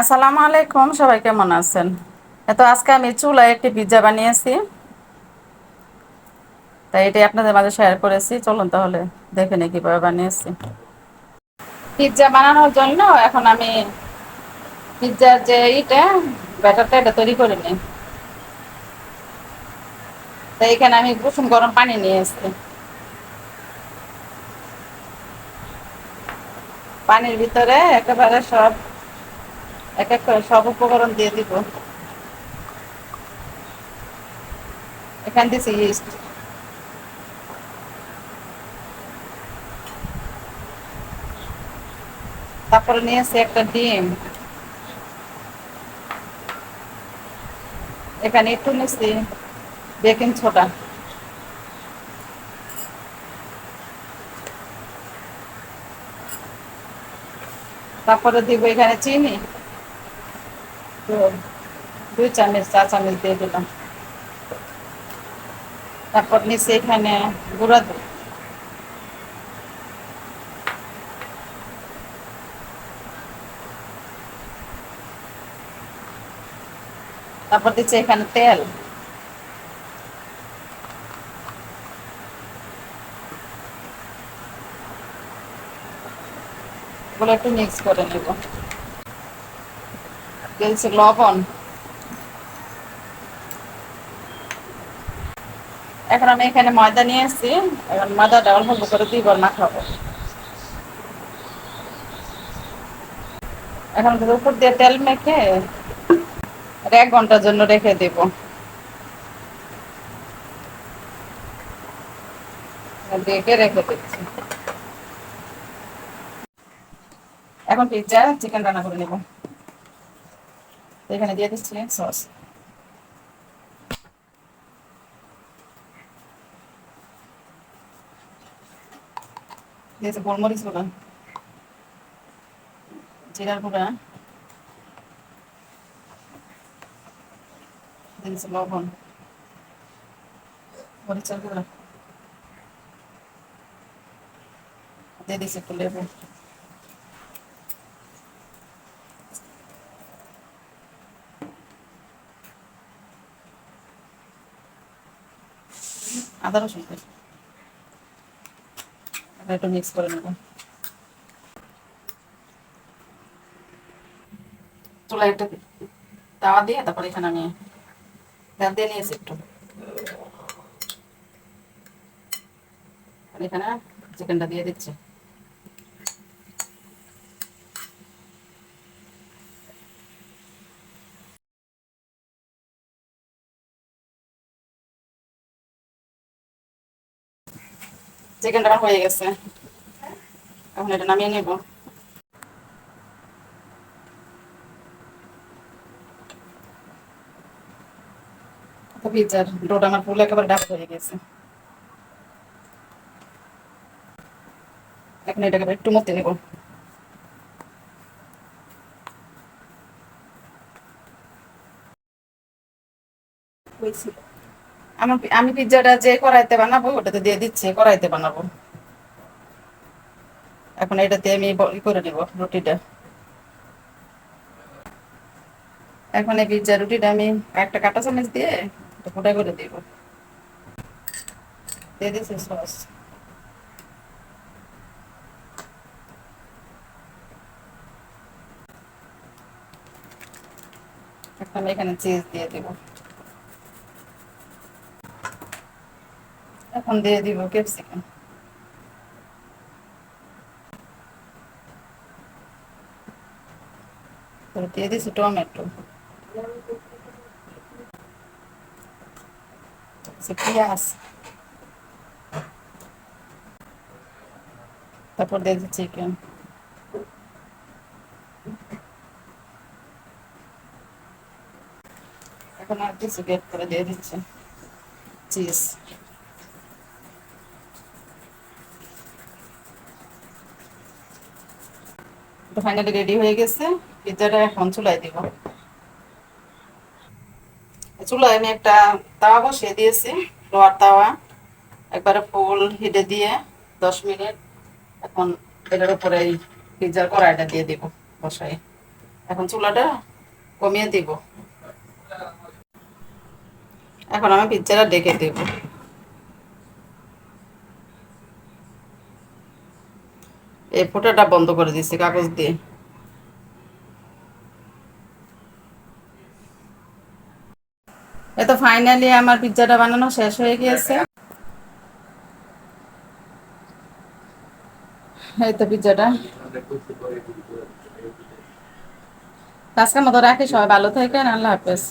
আসসালামু আলাইকুম, সবাই কেমন আছেন? এত আজকে আমি চুলায় একটি পিৎজা বানিয়েছি। তাই এটাই আপনাদের মাঝে শেয়ার করেছি। চলুন তাহলে দেখে নিই কীভাবে বানিয়েছি। পিৎজা বানানোর জন্য এখন আমি পিৎজার যে ইটা, ব্যাটারটা এটা তৈরি করে নিই। তাই এখানে আমি কুসুম গরম পানি নিয়ে এসেছি পানির ভিতরে একেবারে সব এক এক করে সব উপকরণ দিয়ে দিব। এখান দিছি ইস্ট। তারপরে নিয়েছি একটা ডিম। এখানে একটু নিচ্ছি বেকিং ছোটা তারপরে দিব এখানে চিনি। দুই চামচ চা চামচ দিয়ে দিলাম তারপর নিচে এখানে গুঁড়া দুধ তারপর দিচ্ছে এখানে তেল এগুলো একটু মিক্স করে নেব দিয়েছি লবণ এখন আমি এখানে ময়দা নিয়ে এসেছি এখন ময়দাটা অল্প করে দিব মাখাবো। এখন উপর দিয়ে তেল মেখে এক ঘণ্টার জন্য রেখে দেব। রেখে রেখে দিচ্ছি। এখন পিৎজা চিকেন রান্না করে নেব। এখানে দিয়ে দিচ্ছি সস দিয়েছে গোলমরিচ গুঁড়া জিরার গুঁড়া দিয়েছে লবণ মরিচের গুঁড়া দিয়ে দিয়েছে একটু লেবু আদা রসুন একটু মিক্স করে নেব। চুলায় একটা তাওয়া দিয়ে তারপর এখানে আমি তেল দিয়ে নিয়েছি একটু। এখানে চিকেনটা দিয়ে দিচ্ছি। চিকেনটা আমার হয়ে গেছে। এখন এটা নামিয়ে নেব। পিৎজার ডোটা আমার ফুল একেবারে ডাক হয়ে গেছে। এখন এটাকে একটু মতে নেব। আমার আমি পিৎজাটা যে কড়াইতে বানাবো, ওটাতে দিয়ে দিচ্ছি, কড়াইতে বানাবো। এখন এটাতে আমি ই করে নেব, রুটিটা। এখন এই পিৎজা রুটিটা আমি একটা কাটা চামচ দিয়ে ফোটা করে দিব। দিয়ে দিচ্ছি সস। এখন এখানে চিজ দিয়ে দিব। এখন দিয়ে দিব ক্যাপসিকাম দিয়ে দিছি টমেটো। পেঁয়াজ। তারপর দিয়ে দিচ্ছি চিকেন এখন আর কিছু গেট করে দিয়ে দিচ্ছে। চিজ তো ফাইনালি রেডি হয়ে গেছে। পিৎজাটা এখন চুলাই দিব। চুলায় আমি একটা তাওয়া বসিয়ে দিয়েছি লোয়ার তাওয়া। একবারে ফুল হিটে দিয়ে দশ মিনিট। এখন এটার উপরে এই পিৎজার কড়াইটা দিয়ে দিব বসাই। এখন চুলাটা কমিয়ে দিব। এখন আমি পিজ্জাটা ডেকে দেব। এই ফোটাটা বন্ধ করে দিচ্ছি কাগজ দিয়ে। এ তো ফাইনালি আমার পিৎজাটা বানানো শেষ হয়ে গিয়েছে। এই তো পিৎজাটা আজকের মতো রাখি, সবাই ভালো থাকেন, আল্লাহ হাফেজ।